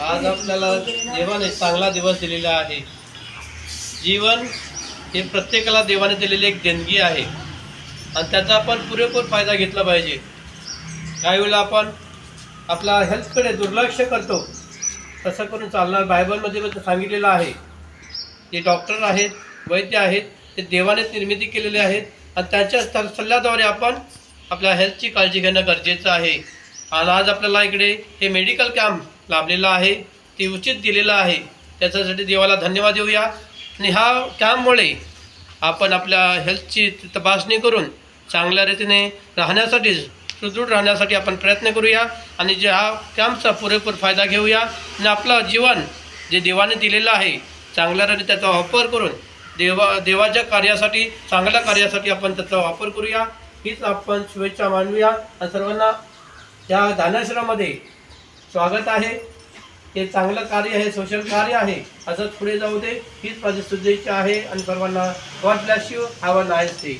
आज आपल्याला देवाने चांगला दिवस दिलेला आहे. जीवन हे प्रत्येकाला देवाने दिलेली एक देणगी आहे. आणि त्याचा आपण पुरेपूर फायदा घेतला पाहिजे. काही वेळेला आपण आपला हेल्थकडे दुर्लक्ष करतो. तसं करून चालणार बायबलमध्ये पण सांगितलेलं आहे. जे डॉक्टर आहेत वैद्य आहेत ते देवाने निर्मिती केलेले आहेत. आणि त्याच्या सल्ल्याद्वारे आपण आपल्या हेल्थची काळजी घेणं गरजेचं आहे. आणि आज आपल्याला इकडे हे मेडिकल कॅम्प लाभलेलं आहे ते उचित दिलेलं आहे. त्याच्यासाठी देवाला धन्यवाद देऊया. आणि ह्या कॅम्पमुळे आपण आपल्या हेल्थची तपासणी करून चांगल्या रीतीने राहण्यासाठी सुदृढ राहण्यासाठी आपण प्रयत्न करूया आणि जे हा कॅम्पचा पुरेपूर फायदा घेऊया. आणि आपलं जीवन जे देवाने दिलेलं आहे चांगल्या रीतीने त्याचा वापर करून देवा देवाच्या कार्यासाठी चांगल्या कार्यासाठी आपण त्याचा वापर करूया. हीच आपण शुभेच्छा मानूया. आणि सर्वांना या धानाश्रमामध्ये स्वागत आहे. हे चांगलं कार्य आहे सोशल कार्य आहे. असंच पुढे जाऊ दे. हीच माझी शुभेच्छा आहे आणि सर्वांना God bless you have a nice day